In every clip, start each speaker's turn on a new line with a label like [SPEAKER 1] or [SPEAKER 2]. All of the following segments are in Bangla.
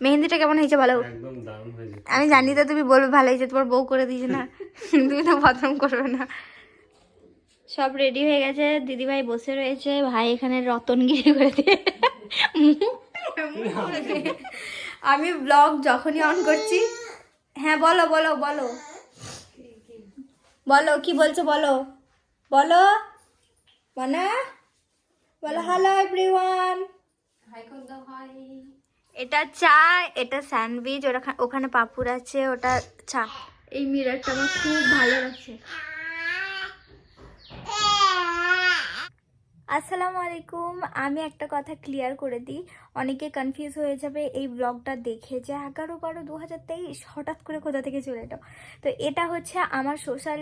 [SPEAKER 1] মেহেন্দিটা কেমন হয়েছে বলো?
[SPEAKER 2] একদম দারুণ হয়েছে।
[SPEAKER 1] আমি জানি তো তুমি বলবে ভালো হয়েছে তোমার বউ করে দিয়েছে না। তুমি তো প্রথম করবে না। সব রেডি হয়ে গেছে দিদিভাই বসে রয়েছে ভাই এখানে রতনগিরি করে দিয়ে। আমি ব্লগ যখনই অন করছি হ্যাঁ বলো বলো বলো। বলো কি বলছো বলো? বলো বনা বলো হ্যালো এভরিওয়ান এটা চা এটা স্যান্ডউইচ, ওরা ওখানে পাপুর আছে, ওটা চা। এই মিরারটা আমার খুব ভালো লাগছে। আসসালামু আলাইকুম। আমি একটা কথা ক্লিয়ার করে দিই। অনেকে কনফিউজ হয়ে যাবে এই ব্লগটা দেখে যে এগারো বারো দু হাজার তেইশ হঠাৎ করে কোথা থেকে চলে এলো? তো এটা হচ্ছে আমার সোশ্যাল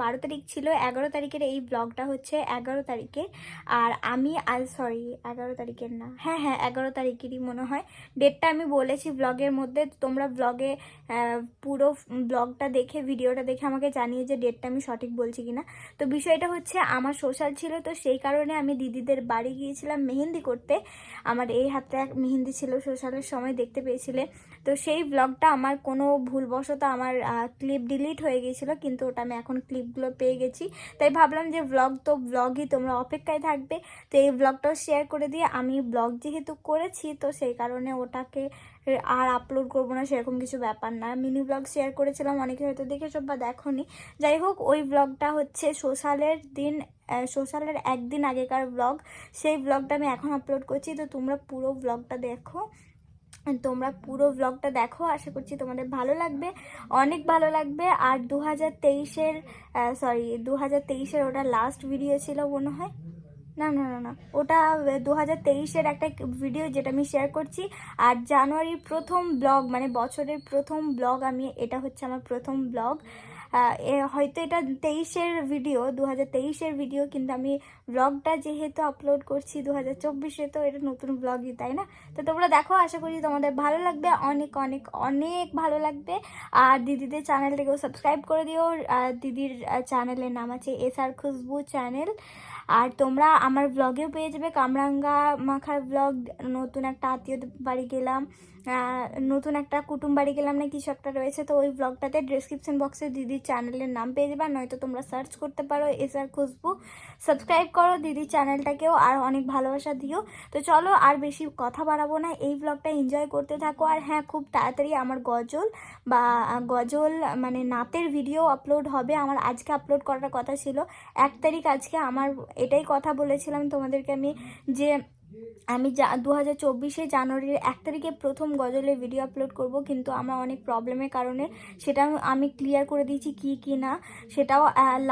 [SPEAKER 1] বারো তারিখ ছিল। এগারো তারিখের এই ব্লগটা হচ্ছে এগারো তারিখে। আর আমি আজ সরি এগারো তারিখের না। হ্যাঁ হ্যাঁ এগারো তারিখেরই মনে হয়। ডেটটা আমি বলেছি ব্লগের মধ্যে। তোমরা ব্লগে পুরো ব্লগটা দেখে ভিডিওটা দেখে আমাকে জানিয়ে যে ডেটটা আমি সঠিক বলছি কিনা। তো বিষয়টা হচ্ছে আমার সোশ্যাল ছিল। তো সেই কারণে আমি দিদিদের বাড়ি গিয়েছিলাম মেহেন্দি করতে। আমার এই হাতে এক মেহেন্দি ছিল, সোশ্যালের সময় দেখতে পেয়েছিলে। তো সেই ব্লগটা আমার কোনো ভুলবশত আমার ক্লিপ ডিলিট হয়ে গিয়েছিল, কিন্তু ওটা আমি এখন ক্লিপগুলো পেয়ে গেছি। তাই ভাবলাম যে ব্লগ তো ব্লগই তোমরা অপেক্ষায় থাকবে। তো এই ব্লগটাও শেয়ার করে দিয়ে আমি ব্লগ যেহেতু করেছি, তো সেই কারণে ওটাকে আর আপলোড করব না, সেরকম কিছু ব্যাপার না। মিনি ব্লগ শেয়ার করেছিলাম, অনেকে হয়তো দেখেছ বা দেখোনি। যাই হোক, ওই ব্লগটা হচ্ছে সোশ্যালের দিন সোশ্যালের একদিন আগেকার ব্লগ সেই ব্লগটা আমি এখন আপলোড করছি। তো তোমরা পুরো ব্লগটা দেখো। তোমরা পুরো ব্লগটা দেখো। আশা করছি তোমাদের ভালো লাগবে। অনেক ভালো লাগবে। আর দু হাজার তেইশের সরি দু হাজার তেইশের ওটা লাস্ট ভিডিও ছিল মনে হয়। না না না না। ওটা দু হাজার তেইশের একটা ভিডিও যেটা আমি শেয়ার করছি। আর জানুয়ারির প্রথম ব্লগ মানে বছরের প্রথম ব্লগ আমি, এটা হচ্ছে আমার প্রথম ব্লগ হয়তো এটা তেইশের ভিডিও দু হাজার তেইশের ভিডিও কিন্তু আমি ব্লগটা যেহেতু আপলোড করছি দু হাজার চব্বিশে, তো এটা নতুন ব্লগই তাই না? তো তোমরা দেখো, আশা করি তোমাদের ভালো লাগবে। অনেক অনেক অনেক ভালো লাগবে। আর দিদিদের চ্যানেলটাকেও সাবস্ক্রাইব করে দিও। আর দিদির চ্যানেলের নাম আছে এস আর খুশবু চ্যানেল আর তোমরা আমার ব্লগেও পেয়ে যাবে। কামরাঙ্গা মাখার ব্লগ নতুন একটা আত্মীয় বাড়ি গেলাম। নতুন একটা কুটুম বাড়ি গেলাম না, কিছু একটা রয়েছে, তো ওই ব্লগটাতে ডিসক্রিপশন বক্সে দিদির চ্যানেলের নাম পেয়ে যাবে, নয়তো তোমরা সার্চ করতে পারো, এস আর খুশবু। সাবস্ক্রাইব করো, দিদির চ্যানেলটাকেও আর অনেক ভালোবাসা দিও। তো চলো আর বেশি কথা বাড়াবো না, এই ব্লগটা এনজয় করতে থাকো, আর হ্যাঁ খুব তাড়াতাড়ি আমার গজল বা গজল মানে নাতের ভিডিও আপলোড হবে, আমার আজকে আপলোড করার কথা ছিল। এক তারিখ আজকে আমার এটাই কথা বলেছিলাম তোমাদেরকে আমি, যে আমি যা দু হাজার চব্বিশে জানুয়ারির এক তারিখে প্রথম গজলের ভিডিও আপলোড করব, কিন্তু আমার অনেক প্রবলেমের কারণে সেটা আমি ক্লিয়ার করে দিয়েছি কি কি না। সেটাও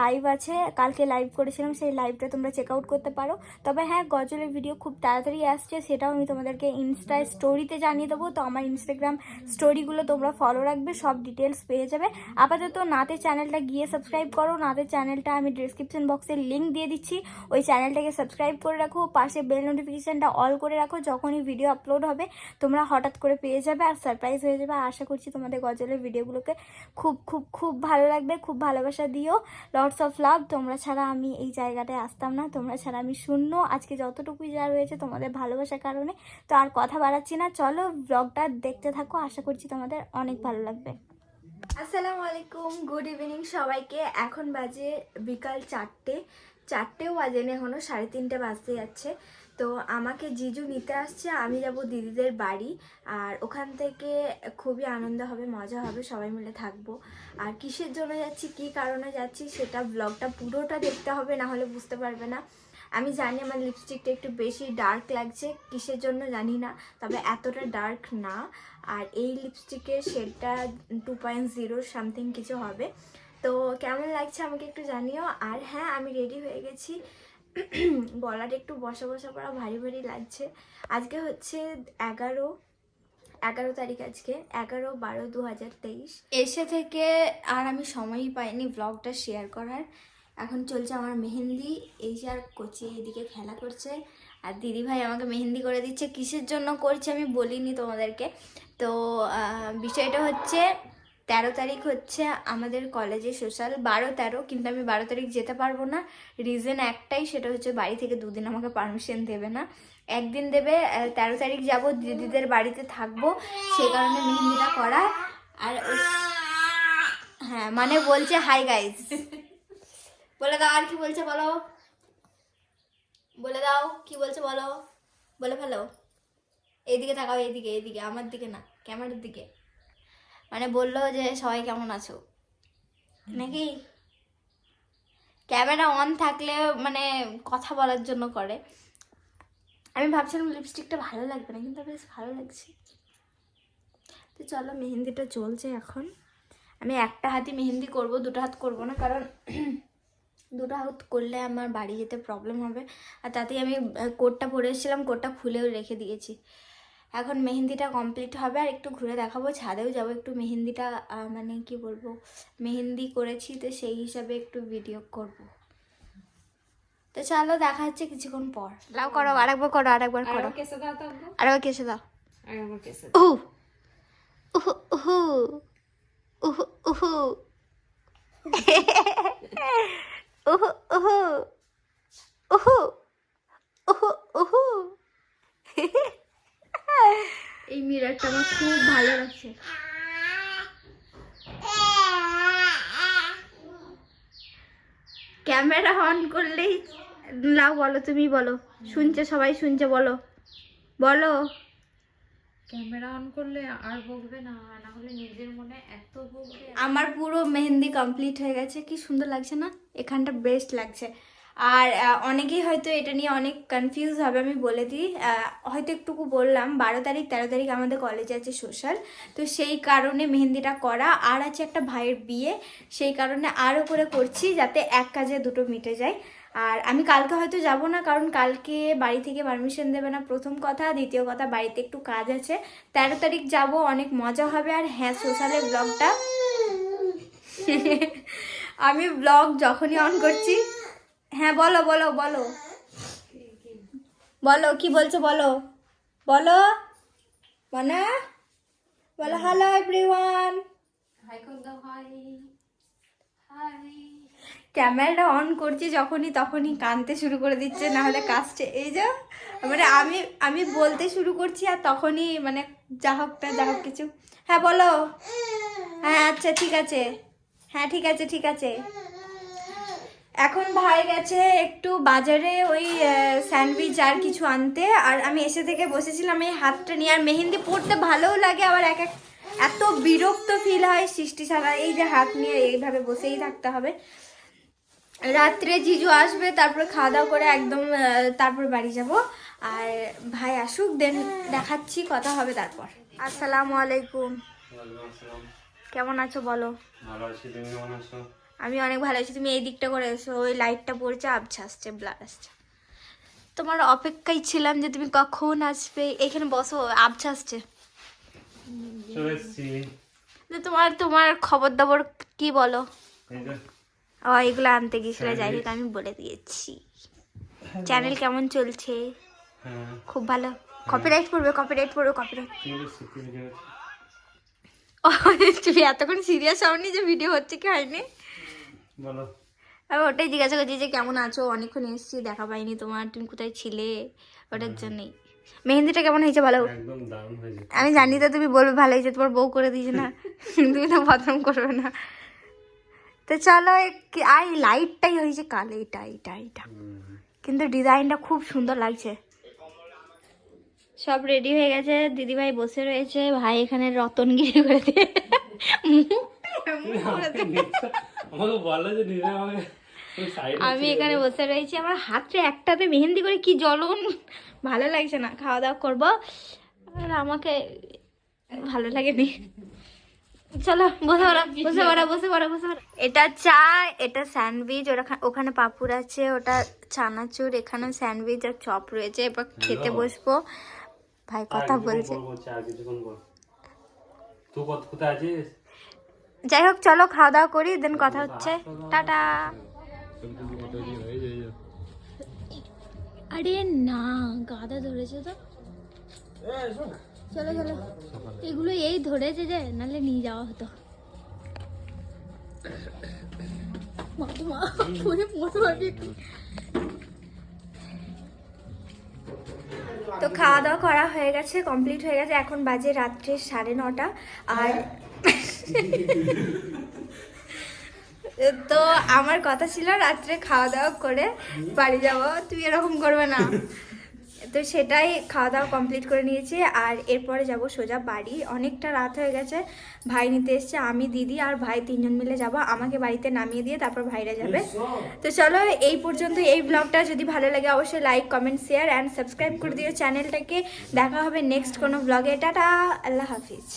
[SPEAKER 1] লাইভ আছে, কালকে লাইভ করেছিলাম, সেই লাইভটা তোমরা চেক আউট করতে পারো। তবে হ্যাঁ গজলের ভিডিও খুব তাড়াতাড়ি আসছে, সেটাও আমি তোমাদেরকে ইনস্টা স্টোরিতে জানিয়ে দেবো। তো আমার ইনস্টাগ্রাম স্টোরিগুলো তোমরা ফলো রাখবে, সব ডিটেলস পেয়ে যাবে। আপাতত নাতের চ্যানেলটা গিয়ে সাবস্ক্রাইব করো। নাতের চ্যানেলটা আমি ডিসক্রিপশন বক্সে লিঙ্ক দিয়ে দিচ্ছি। ওই চ্যানেলটাকে সাবস্ক্রাইব করে রাখো। পাশে বেল নোটিফিকেশানটা অল করে রাখো, যখনই ভিডিও আপলোড হবে, তোমরা হঠাৎ করে পেয়ে যাবে আর সারপ্রাইজ হয়ে যাবে। আশা করছি তোমাদের গজলের ভিডিওগুলোকে খুব খুব খুব ভালো লাগবে, খুব ভালোবাসা দিও। লর্ডস অফ লাভ তোমরা ছাড়া আমি এই জায়গাটায় আসতাম না, তোমরা ছাড়া আমি শূন্য। আজকে যতটুকুই যা রয়েছে তোমাদের ভালোবাসার কারণে, তো আর কথা বাড়াচ্ছি না। চলো ব্লগটা দেখতে থাকো, আশা করছি তোমাদের অনেক ভালো লাগবে। আসসালামু আলাইকুম গুড ইভিনিং সবাইকে। এখন বাজে বিকাল চারটে, চারটেও বাজেনি এখনও সাড়ে তিনটে বাজতে যাচ্ছে। তো আমাকে জিজু নিতে আসছে, আমি যাব দিদিদের বাড়ি আর ওখান থেকে খুবই আনন্দ হবে, মজা হবে, সবাই মিলে থাকব। আর কিসের জন্য যাচ্ছি, কী কারণে যাচ্ছি সেটা ব্লগটা পুরোটা দেখতে হবে, না হলে বুঝতে পারবে না। আমি জানি আমার লিপস্টিকটা একটু বেশি ডার্ক লাগছে, কিসের জন্য জানি না, তবে এতটা ডার্ক না। আর এই লিপস্টিকের শেডটা টু পয়েন্ট জিরো সামথিং কিছু হবে। তো কেমন লাগছে আমাকে একটু জানিও। আর হ্যাঁ আমি রেডি হয়ে গেছি। গলাটা একটু বসা বসা পড়া ভারী ভারী লাগছে। আজকে হচ্ছে এগারো এগারো তারিখ আজকে, এগারো বারো দু হাজার তেইশ। এসে থেকে আর আমি সময়ই পাইনি ব্লগটা শেয়ার করার। এখন চলছে আমার মেহেন্দি, এই যে আর কচি এইদিকে খেলা করছে। আর দিদি ভাই আমাকে মেহেন্দি করে দিচ্ছে। কিসের জন্য করছে আমি বলিনি তোমাদেরকে। তো বিষয়টা হচ্ছে তেরো তারিখ হচ্ছে আমাদের কলেজে সোশ্যাল, বারো তেরো, কিন্তু আমি বারো তারিখ যেতে পারব না। রিজন একটাই, সেটা হচ্ছে বাড়ি থেকে দুদিন আমাকে পারমিশন দেবে না। একদিন দেবে তেরো তারিখ যাব, দিদিদের বাড়িতে থাকব সেই কারণে মেহেন্দিটা করা। আর হ্যাঁ মানে বলছে হাই গাইজ বলে দাও, আর কি বলছে বলো? বলে দাও, কি বলছে বলো? বলে ফেলো। এইদিকে তাকাও, এইদিকে এইদিকে, আমার দিকে না, ক্যামেরার দিকে। মানে বলল যে সবাই কেমন আছো? নাকি? ক্যামেরা অন থাকলে মানে কথা বলার জন্য করে। আমি ভাবছিলাম লিপস্টিকটা ভালো লাগবে না কিন্তু বেশ ভালো লাগছে। তো চলো মেহেন্দিটা চলছে এখন। আমি একটা হাতে মেহেন্দি করব দুটো হাত করব না কারণ দুটো হাত করলে আমার বাড়ি যেতে প্রবলেম হবে। আর তাতেই আমি কোটটা পরে এসেছিলাম কোটটা খুলেও রেখে দিয়েছি। এখন মেহেন্দিটা কমপ্লিট হবে আর একটু ঘুরে দেখাবো। ছাদেও যাব একটু মেহেন্দিটা মানে কি বলব মেহেন্দি করেছি তো সেই হিসাবে একটু ভিডিও করব। তো চলো দেখা হচ্ছে কিছুক্ষণ পর। লাও করো আরেকবার করো আরেকবার করো।
[SPEAKER 2] কেসে দাও তো আব্বু।
[SPEAKER 1] আরেকবার কেসে দাও।
[SPEAKER 2] আর আমার কেসে
[SPEAKER 1] উহু। উহু উহু। উহু উহু। উহু উহু। উহু উহু উহু। এই মিররটা আমার খুব ভালো লাগছে। ক্যামেরা অন করলেই লাও বলো তুমি বলো। শুনছে সবাই শুনছে বলো। বলো।
[SPEAKER 2] ক্যামেরা অন করলে আর বকবে না না হলে নিজের মনে এত বকবে।
[SPEAKER 1] আমার পুরো মেহেন্দি কমপ্লিট হয়ে গেছে কি সুন্দর লাগছে না? এখানটা বেস্ট লাগছে। আর অনেকেই হয়তো এটা নিয়ে অনেক কনফিউজ হবে, আমি বলে দিই। হয়তো একটুকু বললাম, বারো তারিখ, তেরো তারিখ আমাদের কলেজে আছে সোশ্যাল তো সেই কারণে মেহেন্দিটা করা, আর আছে একটা ভাইয়ের বিয়ে, সেই কারণে আরও করে করছি যাতে এক কাজে দুটো মিটে যায়। আর আমি কালকে হয়তো যাব না, কারণ কালকে বাড়ি থেকে পারমিশন দেবে না প্রথম কথা। দ্বিতীয় কথা, বাড়িতে একটু কাজ আছে। তেরো তারিখ যাব, অনেক মজা হবে। আর হ্যাঁ সোশ্যালের ব্লগটা আমি ব্লগ যখনই অন করছি হ্যাঁ বলো বলো বলো। বলো কি বলছো বলো? বলো। মানা বলো হ্যালো এভরিওয়ান
[SPEAKER 2] হাই কর দাও হাই হাই
[SPEAKER 1] ক্যামেরাটা অন করছি যখনই তখনই কানতে শুরু করে দিচ্ছে না হলে কাজটা এই যে মানে আমি আমি বলতে শুরু করছি আর তখনই মানে যা হোকটা যা হোক কিছু। হ্যাঁ বলো। হ্যাঁ আচ্ছা ঠিক আছে। হ্যাঁ ঠিক আছে ঠিক আছে। এখন ভাই গেছে একটু বাজারে ওই স্যান্ডউইচ আর কিছু আনতে। আর আমি এসে থেকে বসেছিলাম এই হাতটা নিয়ে। আর মেহেন্দি পড়তে ভালোও লাগে আবার এক এক এত বিরক্ত ফিল হয় সৃষ্টি ছাড়া। এই যে হাত নিয়ে এইভাবে বসেই থাকতে হবে। রাত্রে জিজু আসবে তারপর খাওয়া দাওয়া করে একদম তারপর বাড়ি যাব। আর ভাই আসুক দেন দেখাচ্ছি কথা হবে তারপর। আসসালামু আলাইকুম। কেমন আছো বলো?
[SPEAKER 3] ভালো আছি তুমি কেমন আছো?
[SPEAKER 1] আমি অনেক ভালো আছি তুমি এই দিকটা করে এসো ওই লাইটটা পড়ছে আবছা আসছে ব্লার আসছে। তোমার অপেক্ষায় ছিলাম যে তুমি কখন আসবে এখানে বসো আবছা আসছে। তোমার তোমার খবর দাবর কি বলো? ও এগুলো আনতে গেছিলে যাই হোক আমি বলে দিয়েছি। চ্যানেল কেমন চলছে?
[SPEAKER 3] হ্যাঁ।
[SPEAKER 1] খুব ভালো। কপিরাইট পড়বে কপিরাইট পড়বে কপিরাইট
[SPEAKER 3] তুমি
[SPEAKER 1] এতক্ষণ সিরিয়াস হওনি যে ভিডিও হচ্ছে কি হয়নি?
[SPEAKER 3] বলো।
[SPEAKER 1] আমি ওটাই জিজ্ঞাসা করছি যে কেমন আছো? অনেকক্ষণ এসেছি দেখা পাইনি তোমার। তুমি কোথায় ছিলে? ওটার জন্যই। মেহেন্দিটা কেমন হয়েছে ভালো আমি জানি তো তুমি বলবে ভালো হয়েছে তোমার বউ করে দিয়েছে না। তুমি তো বদনাম করবে না। তো চলো আর লাইটটাই হয়েছে কালো এটা এটা এটা কিন্তু ডিজাইনটা খুব সুন্দর লাগছে। সব রেডি হয়ে গেছে। দিদিভাই বসে রয়েছে। ভাই এখানে রতনগিরি করে দিয়ে
[SPEAKER 3] আমাকে দেখছ? আমাকে বলো যে নিজে আমাকে
[SPEAKER 1] আমি এখানে বসে রয়েছি আমার হাতটা একটাতে মেহেন্দি করে কি জ্বলন? ভালো লাগছে না খাওয়া দাওয়া করব। আর আমাকে ভালো লাগেনি। চলো বসে পড়ো বসে পড়ো বসে পড়ো বসে পড়ো। এটা চা এটা স্যান্ডউইচ ওরা- ওখানে পাপুর আছে ওটা চানাচুর এখানে স্যান্ডউইচ আর চপ রয়েছে। এবার খেতে বসবো। ভাই কথা বলছে।
[SPEAKER 3] তুই কত কোথায় আছিস?
[SPEAKER 1] যাই হোক চলো খাওয়া দাওয়া করি দেন কথা হচ্ছে। টাটা। আরে না গাদা ধরেছে তো। চলো চলো। এগুলো এই ধরেছে যে নাহলে নিয়ে যাওয়া হতো। তো খাওয়া দাওয়া করা হয়ে গেছে কমপ্লিট হয়ে গেছে। এখন বাজে রাত্রে সাড়ে নটা। আর তো আমার কথা ছিল রাত্রে খাওয়া দাওয়া করে বাড়ি যাব। তুই এরকম করবে না। তো সেটাই খাওয়া দাওয়া কমপ্লিট করে নিয়েছি আর এরপরে যাব সোজা বাড়ি। অনেকটা রাত হয়ে গেছে। ভাই নিতে এসছে, আমি, দিদি আর ভাই তিনজন মিলে যাব। আমাকে বাড়িতে নামিয়ে দিয়ে তারপর ভাইরা যাবে। তো চলো এই পর্যন্ত এই ব্লগটা যদি ভালো লাগে অবশ্যই like comment share and subscribe করে দিও চ্যানেলটাকে। দেখা হবে নেক্সট কোনো ব্লগে টাটা, আল্লাহ হাফিজ।